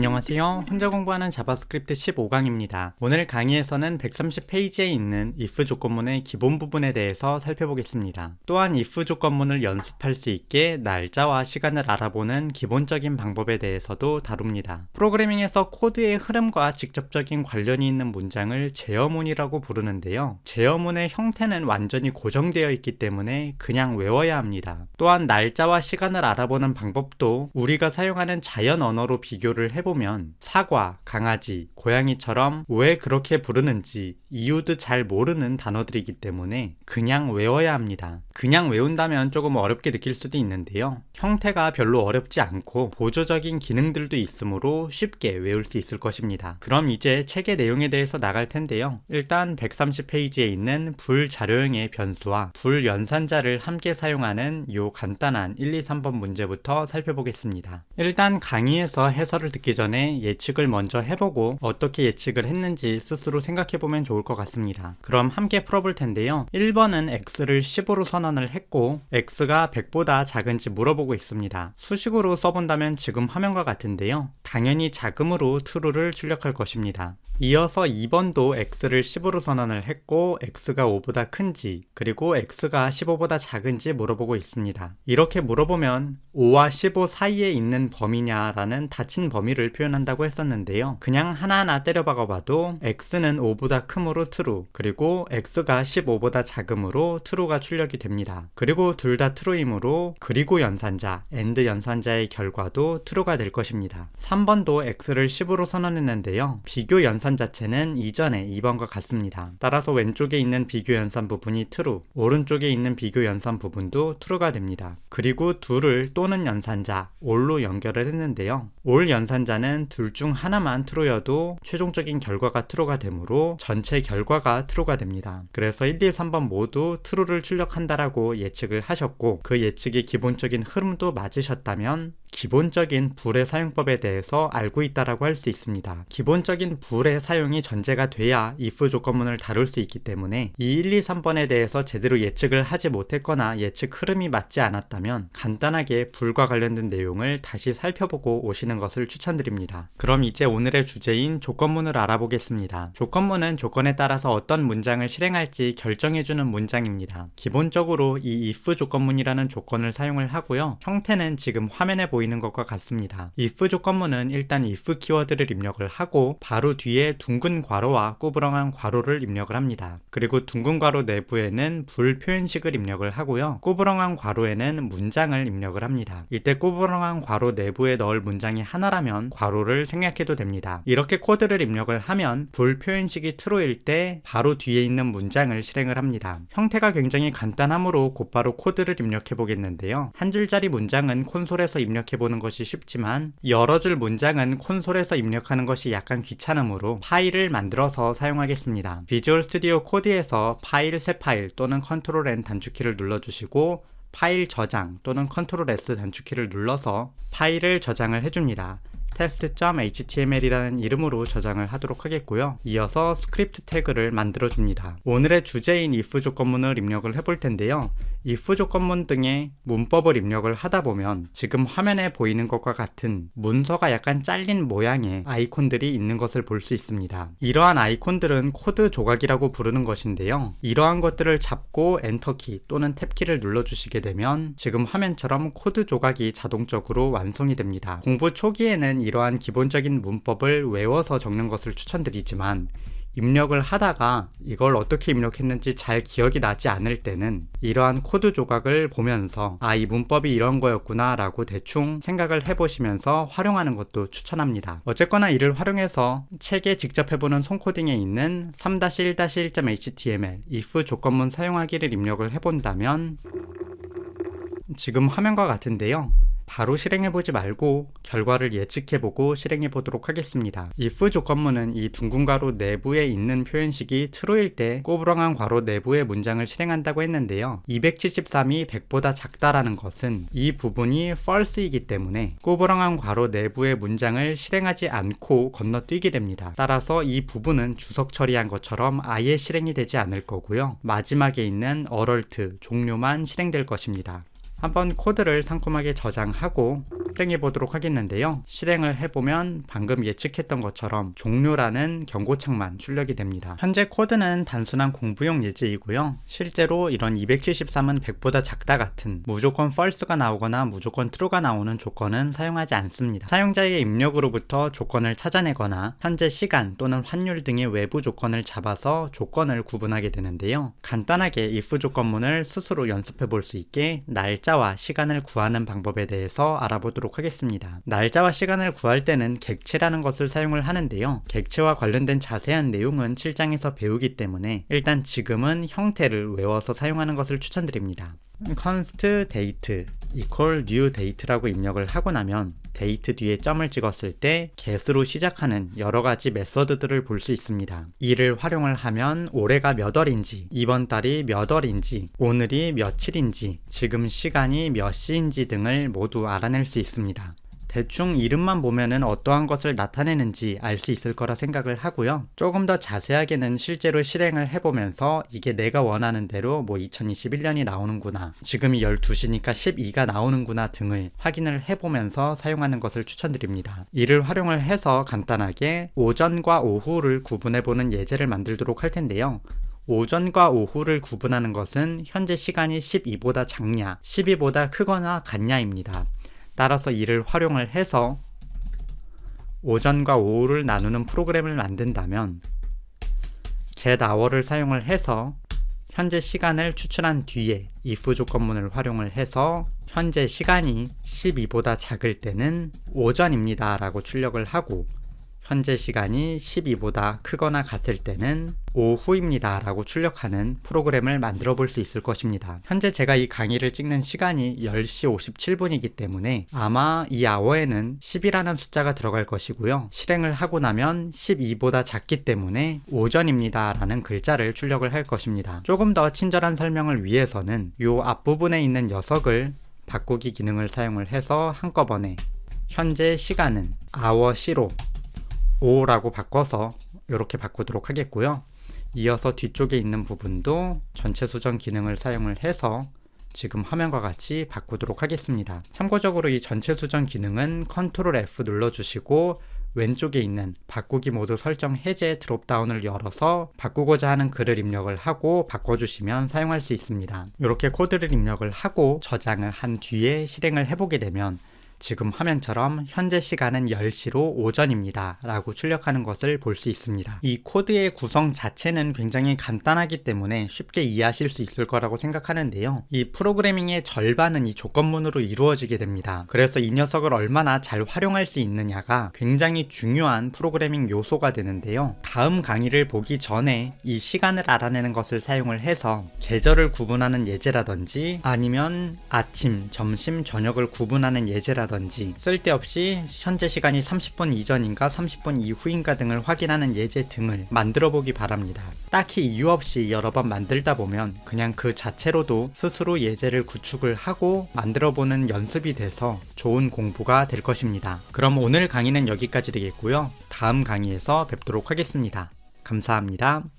안녕하세요. 혼자 공부하는 자바스크립트 15강입니다. 오늘 강의에서는 130페이지에 있는 if 조건문의 기본 부분에 대해서 살펴보겠습니다. 또한 if 조건문을 연습할 수 있게 날짜와 시간을 알아보는 기본적인 방법에 대해서도 다룹니다. 프로그래밍에서 코드의 흐름과 직접적인 관련이 있는 문장을 제어문이라고 부르는데요. 제어문의 형태는 완전히 고정되어 있기 때문에 그냥 외워야 합니다. 또한 날짜와 시간을 알아보는 방법도 우리가 사용하는 자연 언어로 비교를 해보 면 사과, 강아지, 고양이처럼 왜 그렇게 부르는지 이유도 잘 모르는 단어들이기 때문에 그냥 외워야 합니다. 그냥 외운다면 조금 어렵게 느낄 수도 있는데요. 형태가 별로 어렵지 않고 보조적인 기능들도 있으므로 쉽게 외울 수 있을 것입니다. 그럼 이제 책의 내용에 대해서 나갈 텐데요. 일단 130페이지에 있는 불자료형의 변수와 불연산자를 함께 사용하는 요 간단한 1, 2, 3번 문제부터 살펴보겠습니다. 일단 강의에서 해설을 듣기 전에 예측을 먼저 해보고 어떻게 예측을 했는지 스스로 생각해보면 좋을 것 같습니다. 그럼 함께 풀어볼 텐데요. 1번은 x를 10으로 선언을 했고 x가 100보다 작은지 물어보고 있습니다. 수식으로 써본다면 지금 화면과 같은데요. 당연히 작음으로 true를 출력할 것입니다. 이어서 2번도 x를 10으로 선언을 했고 x가 5보다 큰지 그리고 x가 15보다 작은지 물어보고 있습니다. 이렇게 물어보면 5와 15 사이에 있는 범위냐라는 닫힌 범위를 표현한다고 했었는데요. 그냥 하나하나 때려 박아 봐도 x는 5보다 크므로 true 그리고 x가 15보다 작음으로 true가 출력이 됩니다. 그리고 둘 다 true이므로 그리고 연산자 and 연산자의 결과도 true가 될 것입니다. 3번도 x를 10으로 선언했는데요. 비교 연산 자체는 이전에 2번과 같습니다. 따라서 왼쪽에 있는 비교 연산 부분이 true, 오른쪽에 있는 비교 연산 부분도 true가 됩니다. 그리고 둘을 또는 연산자, all로 연결을 했는데요. all 연산자는 둘 중 하나만 true여도 최종적인 결과가 true가 되므로 전체 결과가 true가 됩니다. 그래서 1, 2, 3번 모두 true를 출력한다라고 예측을 하셨고 그 예측의 기본적인 흐름도 맞으셨다면 기본적인 불의 사용법에 대해서 알고 있다라고 할 수 있습니다. 기본적인 불의 사용이 전제가 돼야 if 조건문을 다룰 수 있기 때문에 이 1, 2, 3번에 대해서 제대로 예측을 하지 못했거나 예측 흐름이 맞지 않았다면 간단하게 불과 관련된 내용을 다시 살펴보고 오시는 것을 추천드립니다. 그럼 이제 오늘의 주제인 조건문을 알아보겠습니다. 조건문은 조건에 따라서 어떤 문장을 실행할지 결정해주는 문장입니다. 기본적으로 이 if 조건문이라는 조건을 사용을 하고요. 형태는 지금 화면에 보이 는 것과 같습니다. if 조건문은 일단 if 키워드를 입력을 하고 바로 뒤에 둥근 괄호와 꾸부렁한 괄호를 입력을 합니다. 그리고 둥근 괄호 내부에는 불 표현식을 입력을 하고요. 꾸부렁한 괄호에는 문장을 입력을 합니다. 이때 꾸부렁한 괄호 내부에 넣을 문장이 하나라면 괄호를 생략해도 됩니다. 이렇게 코드를 입력을 하면 불 표현식이 true일 때 바로 뒤에 있는 문장을 실행을 합니다. 형태가 굉장히 간단하므로 곧바로 코드를 입력해 보겠는데요. 한 줄짜리 문장은 콘솔에서 입력해 보는 것이 쉽지만 여러 줄 문장은 콘솔에서 입력하는 것이 약간 귀찮으므로 파일을 만들어서 사용하겠습니다. 비주얼 스튜디오 코드에서 파일 새 파일 또는 컨트롤 N 단축키를 눌러주시고 파일 저장 또는 컨트롤 S 단축키를 눌러서 파일을 저장을 해줍니다. test.html이라는 이름으로 저장을 하도록 하겠고요. 이어서 스크립트 태그를 만들어 줍니다. 오늘의 주제인 if 조건문을 입력을 해볼 텐데요. If 조건문 등의 문법을 입력을 하다 보면 지금 화면에 보이는 것과 같은 문서가 약간 잘린 모양의 아이콘들이 있는 것을 볼 수 있습니다. 이러한 아이콘들은 코드 조각이라고 부르는 것인데요. 이러한 것들을 잡고 엔터키 또는 탭키를 눌러주시게 되면 지금 화면처럼 코드 조각이 자동적으로 완성이 됩니다. 공부 초기에는 이러한 기본적인 문법을 외워서 적는 것을 추천드리지만 입력을 하다가 이걸 어떻게 입력했는지 잘 기억이 나지 않을 때는 이러한 코드 조각을 보면서 아, 이 문법이 이런 거였구나 라고 대충 생각을 해보시면서 활용하는 것도 추천합니다. 어쨌거나 이를 활용해서 책에 직접 해보는 손코딩에 있는 3-1-1.html if 조건문 사용하기를 입력을 해본다면 지금 화면과 같은데요. 바로 실행해보지 말고 결과를 예측해보고 실행해보도록 하겠습니다. if 조건문은 이 둥근 괄호 내부에 있는 표현식이 true일 때 꼬부랑한 괄호 내부의 문장을 실행한다고 했는데요. 273이 100보다 작다라는 것은 이 부분이 false이기 때문에 꼬부랑한 괄호 내부의 문장을 실행하지 않고 건너뛰게 됩니다. 따라서 이 부분은 주석 처리한 것처럼 아예 실행이 되지 않을 거고요. 마지막에 있는 alert 종료만 실행될 것입니다. 한번 코드를 상콤하게 저장하고 실행해 보도록 하겠는데요. 실행을 해보면 방금 예측했던 것처럼 종료라는 경고창만 출력이 됩니다. 현재 코드는 단순한 공부용 예제이고요. 실제로 이런 273은 100보다 작다 같은 무조건 false가 나오거나 무조건 true가 나오는 조건은 사용하지 않습니다. 사용자의 입력으로부터 조건을 찾아내거나 현재 시간 또는 환율 등의 외부 조건을 잡아서 조건을 구분하게 되는데요. 간단하게 if 조건문을 스스로 연습해 볼 수 있게 날짜 와 시간을 구하는 방법에 대해서 알아보도록 하겠습니다. 날짜와 시간을 구할 때는 객체라는 것을 사용을 하는데요. 객체와 관련된 자세한 내용은 7장에서 배우기 때문에 일단 지금은 형태를 외워서 사용하는 것을 추천드립니다. const date equal new date라고 입력을 하고 나면 데이트 뒤에 점을 찍었을 때 get으로 시작하는 여러 가지 메서드들을 볼 수 있습니다. 이를 활용을 하면 올해가 몇 월인지, 이번 달이 몇 월인지, 오늘이 며칠인지, 지금 시간이 몇 시인지 등을 모두 알아낼 수 있습니다. 대충 이름만 보면은 어떠한 것을 나타내는지 알 수 있을 거라 생각을 하고요. 조금 더 자세하게는 실제로 실행을 해보면서 이게 내가 원하는 대로 뭐 2021년이 나오는구나. 지금이 12시니까 12가 나오는구나 등을 확인을 해보면서 사용하는 것을 추천드립니다. 이를 활용을 해서 간단하게 오전과 오후를 구분해보는 예제를 만들도록 할 텐데요. 오전과 오후를 구분하는 것은 현재 시간이 12보다 작냐, 12보다 크거나 같냐입니다. 따라서 이를 활용을 해서 오전과 오후를 나누는 프로그램을 만든다면 get hour를 사용을 해서 현재 시간을 추출한 뒤에 if 조건문을 활용을 해서 현재 시간이 12보다 작을 때는 오전입니다 라고 출력을 하고 현재 시간이 12보다 크거나 같을 때는 오후입니다 라고 출력하는 프로그램을 만들어 볼 수 있을 것입니다. 현재 제가 이 강의를 찍는 시간이 10시 57분이기 때문에 아마 이 아워에는 10이라는 숫자가 들어갈 것이고요. 실행을 하고 나면 12보다 작기 때문에 오전입니다 라는 글자를 출력을 할 것입니다. 조금 더 친절한 설명을 위해서는 이 앞부분에 있는 녀석을 바꾸기 기능을 사용을 해서 한꺼번에 현재 시간은 hour C로 5라고 바꿔서 이렇게 바꾸도록 하겠고요. 이어서 뒤쪽에 있는 부분도 전체 수정 기능을 사용을 해서 지금 화면과 같이 바꾸도록 하겠습니다. 참고적으로 이 전체 수정 기능은 컨트롤 F 눌러주시고 왼쪽에 있는 바꾸기 모드 설정 해제 드롭다운을 열어서 바꾸고자 하는 글을 입력을 하고 바꿔주시면 사용할 수 있습니다. 이렇게 코드를 입력을 하고 저장을 한 뒤에 실행을 해보게 되면 지금 화면처럼 현재 시간은 10시로 오전입니다. 라고 출력하는 것을 볼 수 있습니다. 이 코드의 구성 자체는 굉장히 간단하기 때문에 쉽게 이해하실 수 있을 거라고 생각하는데요. 이 프로그래밍의 절반은 이 조건문으로 이루어지게 됩니다. 그래서 이 녀석을 얼마나 잘 활용할 수 있느냐가 굉장히 중요한 프로그래밍 요소가 되는데요. 다음 강의를 보기 전에 이 시간을 알아내는 것을 사용을 해서 계절을 구분하는 예제라든지 아니면 아침, 점심, 저녁을 구분하는 예제라든지 쓸데없이 현재 시간이 30분 이전인가 30분 이후인가 등을 확인하는 예제 등을 만들어 보기 바랍니다. 딱히 이유 없이 여러 번 만들다 보면 그냥 그 자체로도 스스로 예제를 구축을 하고 만들어 보는 연습이 돼서 좋은 공부가 될 것입니다. 그럼 오늘 강의는 여기까지 되겠고요. 다음 강의에서 뵙도록 하겠습니다. 감사합니다.